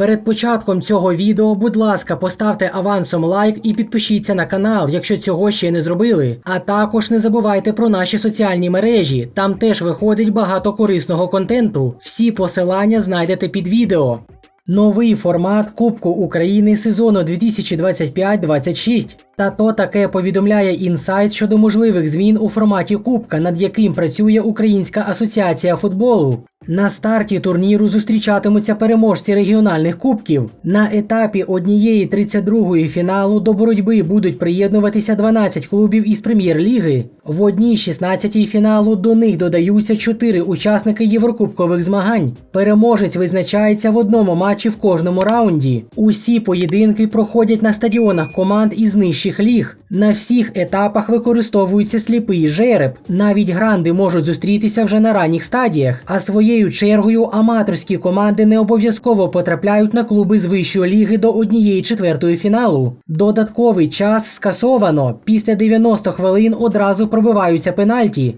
Перед початком цього відео, будь ласка, поставте авансом лайк і підпишіться на канал, якщо цього ще не зробили. А також не забувайте про наші соціальні мережі. Там теж виходить багато корисного контенту. Всі посилання знайдете під відео. Новий формат Кубку України сезону 2025-26. Та то таке повідомляє інсайт щодо можливих змін у форматі Кубка, над яким працює Українська асоціація футболу. На старті турніру зустрічатимуться переможці регіональних кубків. На етапі однієї 32-ї фіналу до боротьби будуть приєднуватися 12 клубів із прем'єр-ліги. В одній 16-й фіналу до них додаються 4 учасники єврокубкових змагань. Переможець визначається в одному матчі в кожному раунді. Усі поєдинки проходять на стадіонах команд із нижчих ліг. На всіх етапах використовується сліпий жереб. Навіть гранди можуть зустрітися вже на ранніх стадіях, а своєю чергою аматорські команди не обов'язково потрапляють на клуби з вищої ліги до однієї четвертої фіналу. Додатковий час скасовано. Після 90 хвилин одразу пробиваються пенальті.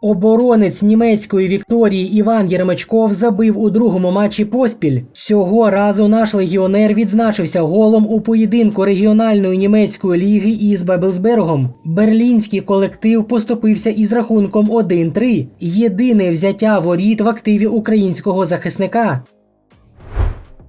Оборонець німецької Вікторії Іван Єрмачков забив у другому матчі поспіль. Цього разу наш легіонер відзначився голом у поєдинку регіональної німецької ліги із Бебелсбергом. Берлінський колектив поступився із рахунком 1-3. Єдине взяття воріт в активі українського захисника.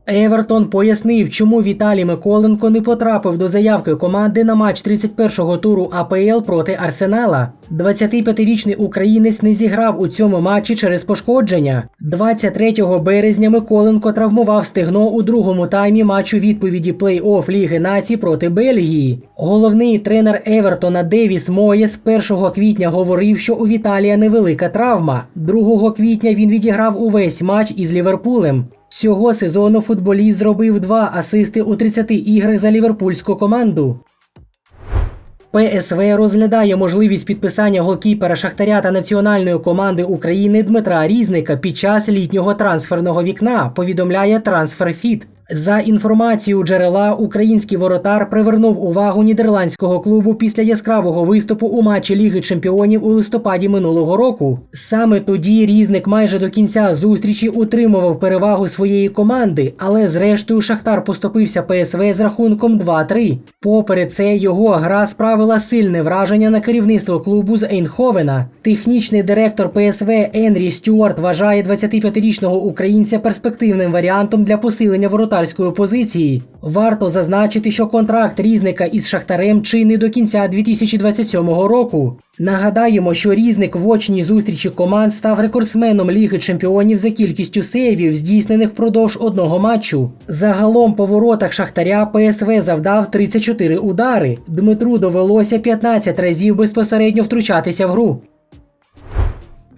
Евертон пояснив, чому Віталій Миколенко не потрапив до заявки команди на матч 31-го туру АПЛ проти Арсенала. 25-річний українець не зіграв у цьому матчі через пошкодження. 23 березня Миколенко травмував стегно у другому таймі матчу відповіді плей-офф Ліги націй проти Бельгії. Головний тренер Евертона Девіс Моєс 1 квітня говорив, що у Віталія невелика травма. 2 квітня він відіграв увесь матч із Ліверпулем. Цього сезону футболіст зробив два асисти у 30 іграх за ліверпульську команду. ПСВ розглядає можливість підписання голкіпера Шахтаря та національної команди України Дмитра Різника під час літнього трансферного вікна, повідомляє Трансферфіт. За інформацією джерела, український воротар привернув увагу нідерландського клубу після яскравого виступу у матчі Ліги Чемпіонів у листопаді минулого року. Саме тоді різник майже до кінця зустрічі утримував перевагу своєї команди, але зрештою Шахтар поступився ПСВ з рахунком 2-3. Попри це, його гра справила сильне враження на керівництво клубу з Ейнховена. Технічний директор ПСВ Енрі Стюарт вважає 25-річного українця перспективним варіантом для посилення воротарської позиції. Варто зазначити, що контракт різника із Шахтарем чинний до кінця 2027 року. Нагадаємо, що різник в очній зустрічі команд став рекордсменом Ліги Чемпіонів за кількістю сейвів, здійснених впродовж одного матчу. Загалом по воротах Шахтаря ПСВ завдав 34 удари. Дмитру довелося 15 разів безпосередньо втручатися в гру.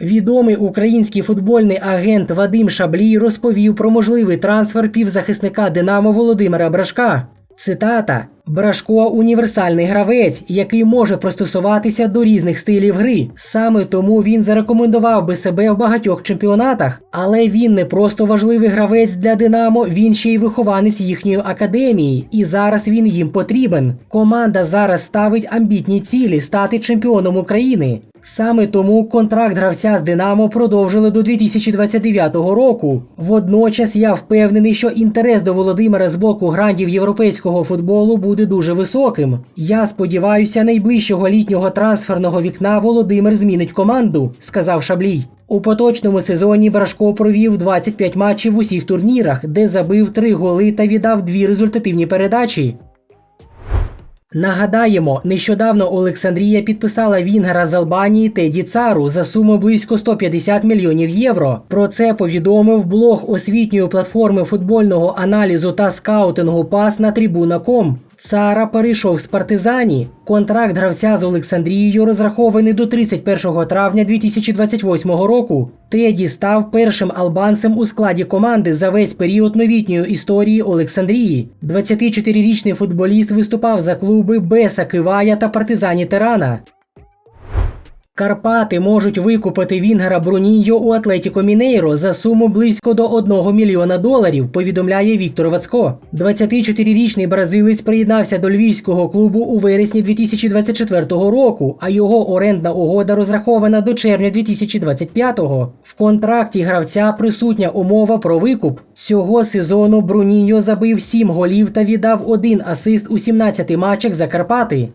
Відомий український футбольний агент Вадим Шаблій розповів про можливий трансфер півзахисника Динамо Володимира Брашка. Цитата: Брашко універсальний гравець, який може пристосуватися до різних стилів гри. Саме тому він зарекомендував би себе в багатьох чемпіонатах, але він не просто важливий гравець для Динамо, він ще й вихованець їхньої академії, і зараз він їм потрібен. Команда зараз ставить амбітні цілі стати чемпіоном України. Саме тому контракт гравця з Динамо продовжили до 2029 року. Водночас я впевнений, що інтерес до Володимира з боку грандів європейського футболу буде дуже високим. Я сподіваюся, найближчого літнього трансферного вікна Володимир змінить команду, сказав Шаблій. У поточному сезоні Брашко провів 25 матчів в усіх турнірах, де забив 3 голи та віддав дві результативні передачі. Нагадаємо, нещодавно Олександрія підписала Вінгера з Албанії Теді Цару за суму близько 150 мільйонів євро. Про це повідомив блог освітньої платформи футбольного аналізу та скаутингу пас на трибуна.ком. Цара перейшов з партизані. Контракт гравця з Олександрією розрахований до 31 травня 2028 року. Теді став першим албанцем у складі команди за весь період новітньої історії Олександрії. 24-річний футболіст виступав за клуби Беса Кивая та Партизані Терана. Карпати можуть викупити Вінгера Бруніньо у Атлетіко Мінейро за суму близько до 1 мільйона доларів, повідомляє Віктор Вацко. 24-річний бразилець приєднався до львівського клубу у вересні 2024 року, а його орендна угода розрахована до червня 2025-го. В контракті гравця присутня умова про викуп. Цього сезону Бруніньо забив 7 голів та віддав один асист у 17 матчах за Карпати.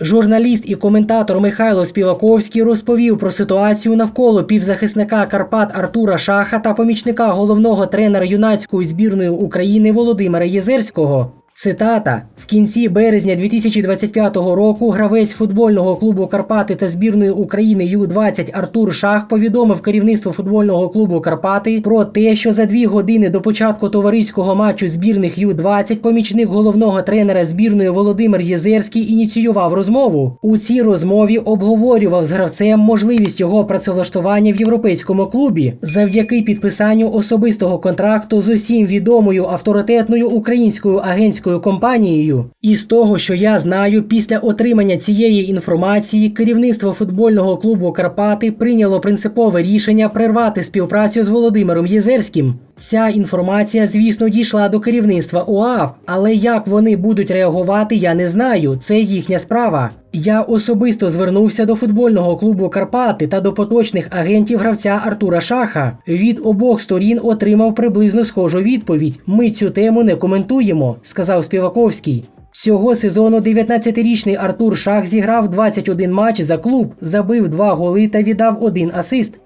Журналіст і коментатор Михайло Співаковський розповів про ситуацію навколо півзахисника Карпат Артура Шаха та помічника головного тренера юнацької збірної України Володимира Єзерського. Цитата: в кінці березня 2025 року гравець футбольного клубу Карпати та збірної України Ю-20 Артур Шах повідомив керівництво футбольного клубу Карпати про те, що за дві години до початку товариського матчу збірних Ю-20 помічник головного тренера збірної Володимир Єзерський ініціював розмову. У цій розмові обговорював з гравцем можливість його працевлаштування в європейському клубі завдяки підписанню особистого контракту з усім відомою авторитетною українською агентською компанією. І з того, що я знаю, після отримання цієї інформації керівництво футбольного клубу Карпати прийняло принципове рішення прервати співпрацю з Володимиром Єзерським. Ця інформація, звісно, дійшла до керівництва УАВ, але як вони будуть реагувати, я не знаю. Це їхня справа. Я особисто звернувся до футбольного клубу Карпати та до поточних агентів гравця Артура Шаха. Від обох сторін отримав приблизно схожу відповідь. Ми цю тему не коментуємо, сказав Співаковський. Цього сезону 19-річний Артур Шах зіграв 21 матч за клуб, забив 2 голи та віддав один асист.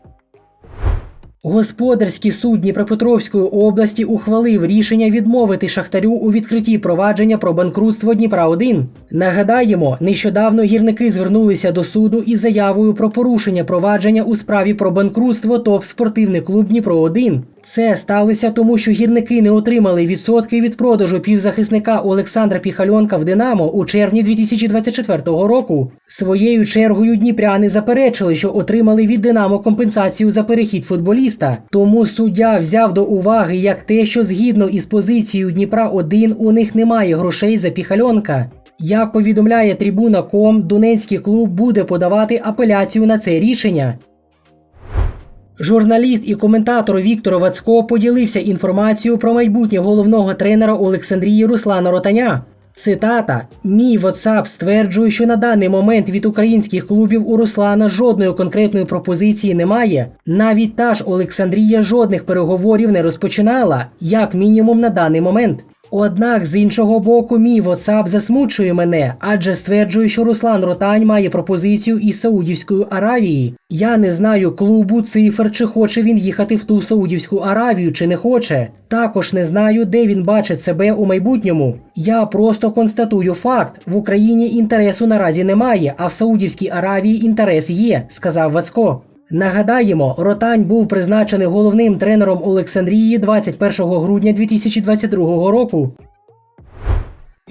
Господарський суд Дніпропетровської області ухвалив рішення відмовити Шахтарю у відкритті провадження про банкрутство Дніпра 1 Нагадаємо, нещодавно гірники звернулися до суду із заявою про порушення провадження у справі про банкрутство ТОВ спортивний клуб Дніпро 1 Це сталося тому, що гірники не отримали відсотки від продажу півзахисника Олександра Піхальонка в Динамо у червні 2024 року. Своєю чергою дніпряни заперечили, що отримали від Динамо компенсацію за перехід футболіста. Тому суддя взяв до уваги як те, що згідно із позицією Дніпра 1 у них немає грошей за Піхальонка. Як повідомляє Трибуна.ком, Донецький клуб буде подавати апеляцію на це рішення. Журналіст і коментатор Віктор Вацько поділився інформацією про майбутнє головного тренера Олександрії Руслана Ротаня. Цитата: Мій WhatsApp стверджує, що на даний момент від українських клубів у Руслана жодної конкретної пропозиції немає. Навіть та ж Олександрія жодних переговорів не розпочинала, як мінімум на даний момент. Однак, з іншого боку, мій WhatsApp засмучує мене, адже стверджує, що Руслан Ротань має пропозицію із Саудівської Аравії. Я не знаю клубу, цифр, чи хоче він їхати в ту Саудівську Аравію, чи не хоче. Також не знаю, де він бачить себе у майбутньому. Я просто констатую факт: в Україні інтересу наразі немає, а в Саудівській Аравії інтерес є, сказав Вацко. Нагадаємо, Ротань був призначений головним тренером Олександрії 21 грудня 2022 року.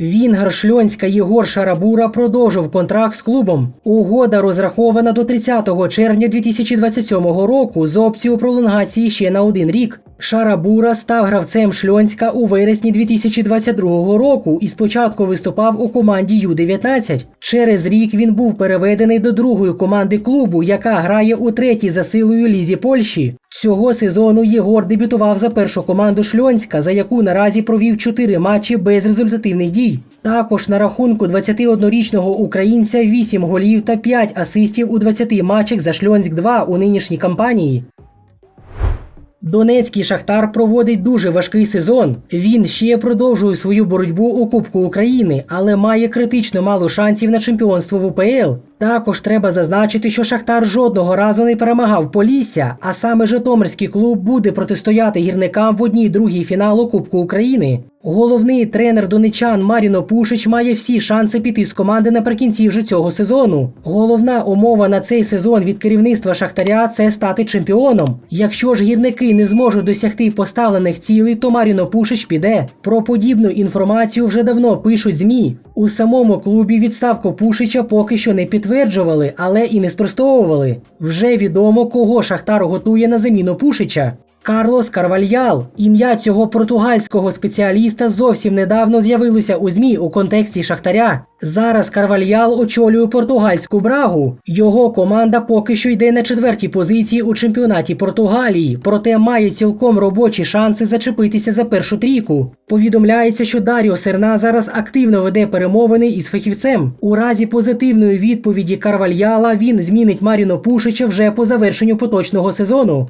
Вінгер Шльонська Єгор Шарабура продовжив контракт з клубом. Угода розрахована до 30 червня 2027 року з опцією пролонгації ще на один рік. Шарабура став гравцем Шльонська у вересні 2022 року і спочатку виступав у команді Ю-19. Через рік він був переведений до другої команди клубу, яка грає у третій за силою лізі Польщі. Цього сезону Єгор дебютував за першу команду Шльонська, за яку наразі провів 4 матчі без результативних дій. Також на рахунку 21-річного українця 8 голів та 5 асистів у 20 матчах за Шльонськ 2 у нинішній кампанії. Донецький Шахтар проводить дуже важкий сезон. Він ще продовжує свою боротьбу у Кубку України, але має критично мало шансів на чемпіонство в УПЛ. Також треба зазначити, що Шахтар жодного разу не перемагав Полісся, а саме Житомирський клуб буде протистояти гірникам в одній другій фіналу Кубку України. Головний тренер донечан Маріно Пушич має всі шанси піти з команди наприкінці вже цього сезону. Головна умова на цей сезон від керівництва Шахтаря це стати чемпіоном. Якщо ж гірники не зможуть досягти поставлених цілей, то Маріно Пушич піде. Про подібну інформацію вже давно пишуть змі. У самому клубі відставку Пушича поки що не підтверджували, але і не спростовували. Вже відомо, кого Шахтар готує на заміну Пушича. Карлос Карвальял. Ім'я цього португальського спеціаліста зовсім недавно з'явилося у ЗМІ у контексті Шахтаря. Зараз Карвальял очолює португальську брагу. Його команда поки що йде на четвертій позиції у чемпіонаті Португалії, проте має цілком робочі шанси зачепитися за першу трійку. Повідомляється, що Даріо Серна зараз активно веде перемовини із фахівцем. У разі позитивної відповіді Карвальяла він змінить Маріно Пушича вже по завершенню поточного сезону.